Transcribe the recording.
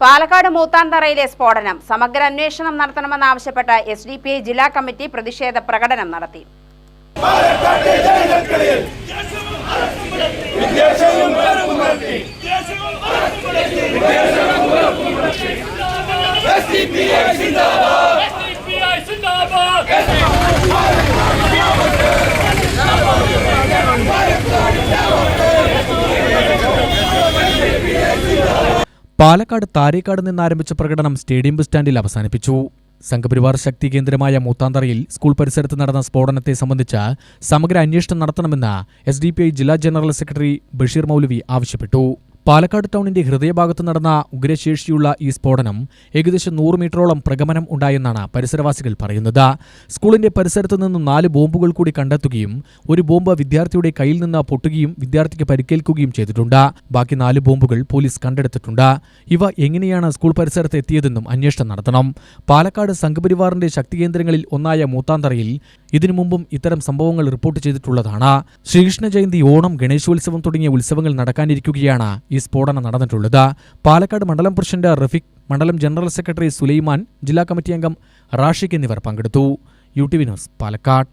പാലക്കാട് മൂത്താൻതറയിലെ സ്ഫോടനം സമഗ്ര അന്വേഷണം നടത്തണമെന്നാവശ്യപ്പെട്ട എസ് ഡി പി ഐ ജില്ലാ കമ്മിറ്റി പ്രതിഷേധ പ്രകടനം നടത്തി! പാലക്കാട് താരേക്കാട് നിന്നാരംഭിച്ച പ്രകടനം സ്റ്റേഡിയം ബസ് സ്റ്റാൻഡിൽ അവസാനിപ്പിച്ചു. സംഘപരിവാർ ശക്തി കേന്ദ്രമായ മൂത്താന്തറയിൽ സ്കൂൾ പരിസരത്ത് നടന്ന സ്ഫോടനത്തെ സംബന്ധിച്ച് സമഗ്ര അന്വേഷണം നടത്തണമെന്ന് എസ് ജില്ലാ ജനറൽ സെക്രട്ടറി ബഷീർ മൗലവി ആവശ്യപ്പെട്ടു. പാലക്കാട് ടൗണിന്റെ ഹൃദയഭാഗത്ത് നടന്ന ഉഗ്രശേഷിയുള്ള ഈ സ്ഫോടനം ഏകദേശം നൂറ് മീറ്ററോളം പ്രഗമനം ഉണ്ടായെന്നാണ് പരിസരവാസികൾ പറയുന്നത്. സ്കൂളിന്റെ പരിസരത്ത് നിന്നും നാല് ബോംബുകൾ കൂടി കണ്ടെത്തുകയും ഒരു ബോംബ് വിദ്യാർത്ഥിയുടെ കയ്യിൽ നിന്ന് പൊട്ടുകയും വിദ്യാർത്ഥിക്ക് പരിക്കേൽക്കുകയും ചെയ്തിട്ടുണ്ട്. ബാക്കി നാല് ബോംബുകൾ പോലീസ് കണ്ടെടുത്തിട്ടുണ്ട്. ഇവ എങ്ങനെയാണ് സ്കൂൾ പരിസരത്ത് എത്തിയതെന്നും അന്വേഷണം നടത്തണം. പാലക്കാട് സംഘപരിവാറിന്റെ ശക്തികേന്ദ്രങ്ങളിൽ ഒന്നായ മൂത്താന്തറയിൽ ഇതിനു മുമ്പും ഇത്തരം സംഭവങ്ങൾ റിപ്പോർട്ട് ചെയ്തിട്ടുള്ളതാണ്. ശ്രീകൃഷ്ണ ജയന്തി ഓണം ഗണേശോത്സവം തുടങ്ങിയ ഉത്സവങ്ങൾ നടക്കാനിരിക്കുകയാണ് ഈ സ്ഫോടനം നടന്നിട്ടുള്ളത്. പാലക്കാട് മണ്ഡലം പ്രസിഡന്റ് റഫീഖ് മണ്ഡലം ജനറൽ സെക്രട്ടറി സുലൈമാൻ ജില്ലാ കമ്മിറ്റി അംഗം റാഷിക് എന്നിവർ പങ്കെടുത്തു. U T V news Palakkad.